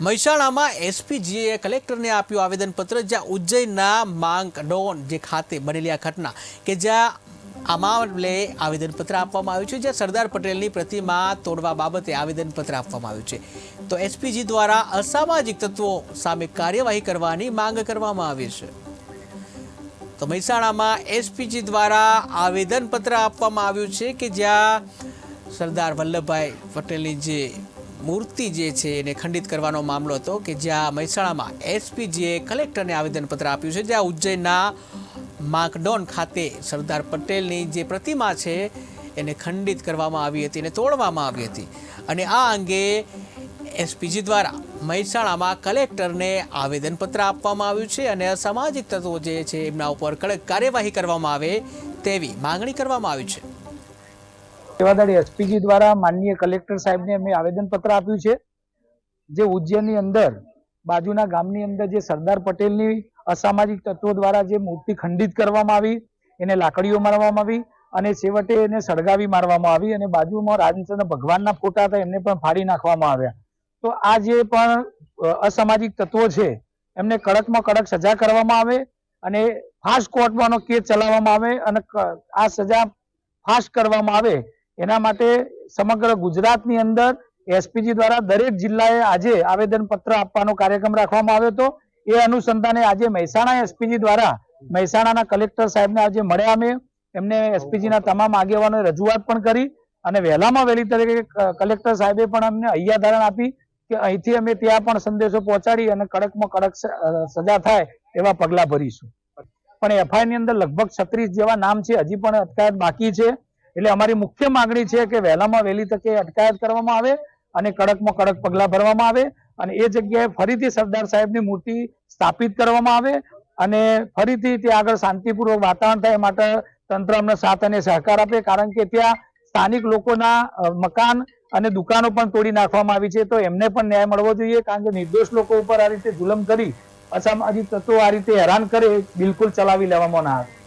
મહેસાણામાં એસપીજીએ કલેક્ટરને આપ્યું આવેદનપત્ર, જ્યાં ઉજ્જૈનના માંગ ડોન જે ખાતે બનેલી આ ઘટના, કે જ્યાં આ મામલે આવેદનપત્ર આપવામાં આવ્યું છે, જ્યાં સરદાર પટેલની પ્રતિમા તોડવા બાબતે આવેદનપત્ર આપવામાં આવ્યું છે. તો એસપીજી દ્વારા અસામાજિક તત્વો સામે કાર્યવાહી કરવાની માંગ કરવામાં આવી છે. તો મહેસાણામાં એસપીજી દ્વારા આવેદનપત્ર આપવામાં આવ્યું છે કે જ્યાં સરદાર વલ્લભભાઈ પટેલની જે મૂર્તિ જે છે એને ખંડિત કરવાનો મામલો હતો કે જ્યાં મહેસાણામાં એસપીજીએ કલેક્ટરને આવેદનપત્ર આપ્યું છે, જ્યાં ઉજ્જૈનના માકડોન ખાતે સરદાર પટેલની જે પ્રતિમા છે એને ખંડિત કરવામાં આવી હતી અને તોડવામાં આવી હતી. અને આ અંગે એસપીજી દ્વારા મહેસાણામાં કલેક્ટરને આવેદનપત્ર આપવામાં આવ્યું છે અને અસામાજિક તત્વો જે છે, એમના ઉપર કડક કાર્યવાહી કરવામાં આવે તેવી માગણી કરવામાં આવી છે. સેવાદળ એસપીજી દ્વારા માનનીય કલેક્ટર સાહેબને અમે આવેદનપત્ર આપ્યું છે, જે ઉજ્જૈનની અંદર, બાજુના ગામની અંદર જે સરદાર પટેલની અસામાજિક તત્વો દ્વારા જે મૂર્તિ ખંડિત કરવામાં આવી, એને લાકડીઓ મારવામાં આવી અને છેવટે એને સળગાવી મારવામાં આવી અને બાજુમાં રાજચંદ્ર ભગવાનના ફોટા હતા, એમને પણ ફાડી નાખવામાં આવ્યા. તો આ જે પણ અસામાજિક તત્વો છે, એમને કડકમાં કડક સજા કરવામાં આવે અને ફાસ્ટ કોર્ટમાંનો કેસ ચલાવવામાં આવે અને આ સજા ફાસ્ટ કરવામાં આવે એના માટે સમગ્ર ગુજરાતની અંદર એસપીજી દ્વારા દરેક જિલ્લાએ આજે આવેદન પત્ર આપવાનો કાર્યક્રમ રાખવામાં આવ્યો હતો. એ અનુસંધાને આજે મહેસાણા એસપીજી દ્વારા, મહેસાણાના કલેક્ટર સાહેબને આજે મળ્યા અમે. એમને એસપીજીના તમામ આગેવાનોએ રજૂઆત પણ કરી અને વહેલામાં વહેલી તરીકે કલેક્ટર સાહેબે પણ અમને હૈયાધારણ આપી કે અહીંથી અમે ત્યાં પણ સંદેશો પહોંચાડી અને કડકમાં કડક સજા થાય એવા પગલા ભરીશું. પણ એફઆઈઆરની અંદર લગભગ છત્રીસ જેવા નામ છે. હજી પણ અટકાયત બાકી છે. એટલે અમારી મુખ્ય માંગણી છે કે વહેલામાં વહેલી તકે અટકાયત કરવામાં આવે અને કડકમાં કડક પગલાં ભરવામાં આવે અને એ જગ્યાએ ફરીથી સરદાર સાહેબની મૂર્તિ સ્થાપિત કરવામાં આવે અને ફરીથી ત્યાં આગળ શાંતિપૂર્વક વાતાવરણ થાય માટે તંત્ર અમને સાથ અને સહકાર આપે, કારણ કે ત્યાં સ્થાનિક લોકોના મકાન અને દુકાનો પણ તોડી નાખવામાં આવી છે. તો એમને પણ ન્યાય મળવો જોઈએ, કારણ કે નિર્દોષ લોકો ઉપર આ રીતે જુલમ કરી અસામાજિક તત્વો આ રીતે હેરાન કરે, બિલકુલ ચલાવી લેવામાં ના આવે.